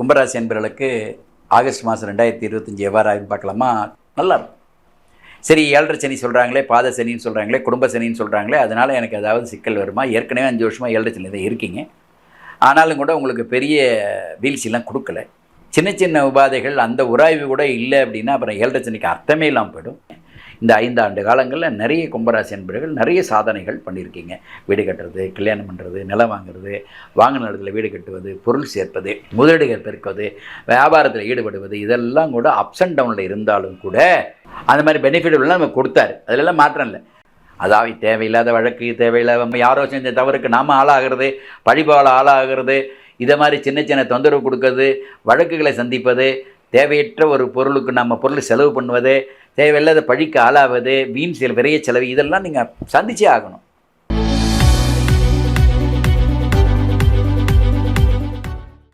கும்பராசி என்பவர்களுக்கு ஆகஸ்ட் மாதம் ரெண்டாயிரத்தி இருபத்தஞ்சி எவ்வாறு பார்க்கலாமா? நல்லா இருக்கும். சரி ஏழரை சனி சொல்கிறாங்களே பாத சனின்னு சொல்கிறாங்களே குடும்ப சனின்னு சொல்கிறாங்களே அதனால் எனக்கு ஏதாவது சிக்கல் வருமா? ஏற்கனவே அஞ்சு வருஷமாக ஏழரை சனி தான் இருக்கீங்க. ஆனாலும் கூட உங்களுக்கு பெரிய வீழ்ச்சிலாம் கொடுக்கல. சின்ன சின்ன உபாதைகள் அந்த உராய்வு கூட இல்லை அப்படின்னா அப்புறம் ஏழரை சனிக்கு அர்த்தமே இல்லாமல் போயிடும். இந்த ஐந்தாண்டு காலங்களில் நிறைய கும்பராசி அன்பர்கள் நிறைய சாதனைகள் பண்ணியிருக்கீங்க. வீடு கட்டுறது கல்யாணம் பண்ணுறது நிலம் வாங்குறது வாங்கின இடத்துல வீடு கட்டுவது பொருள் சேர்ப்பது முதலீடுகள் பெருக்குவது வியாபாரத்தில் ஈடுபடுவது இதெல்லாம் கூட அப்ஸ் அண்ட் டவுனில் இருந்தாலும் கூட அந்த மாதிரி பெனிஃபிட்லாம் நம்ம கொடுத்தாரு. அதிலெல்லாம் மாற்றம் இல்லை. அதாவது தேவையில்லாத வழக்கு தேவையில்லாத நம்ம யாரோ செஞ்ச தவறுக்கு நாம் ஆளாகிறது பழிபால ஆளாகிறது இதை மாதிரி சின்ன சின்ன தொந்தரவு கொடுக்கறது வழக்குகளை சந்திப்பது தேவையற்ற ஒரு பொருளுக்கு நம்ம பொருள் செலவு பண்ணுவது தேவையில்லாத பழிக்கு ஆளாவது வீண் செல் விரைய செலவு இதெல்லாம் நீங்கள் சந்திச்சே ஆகணும்.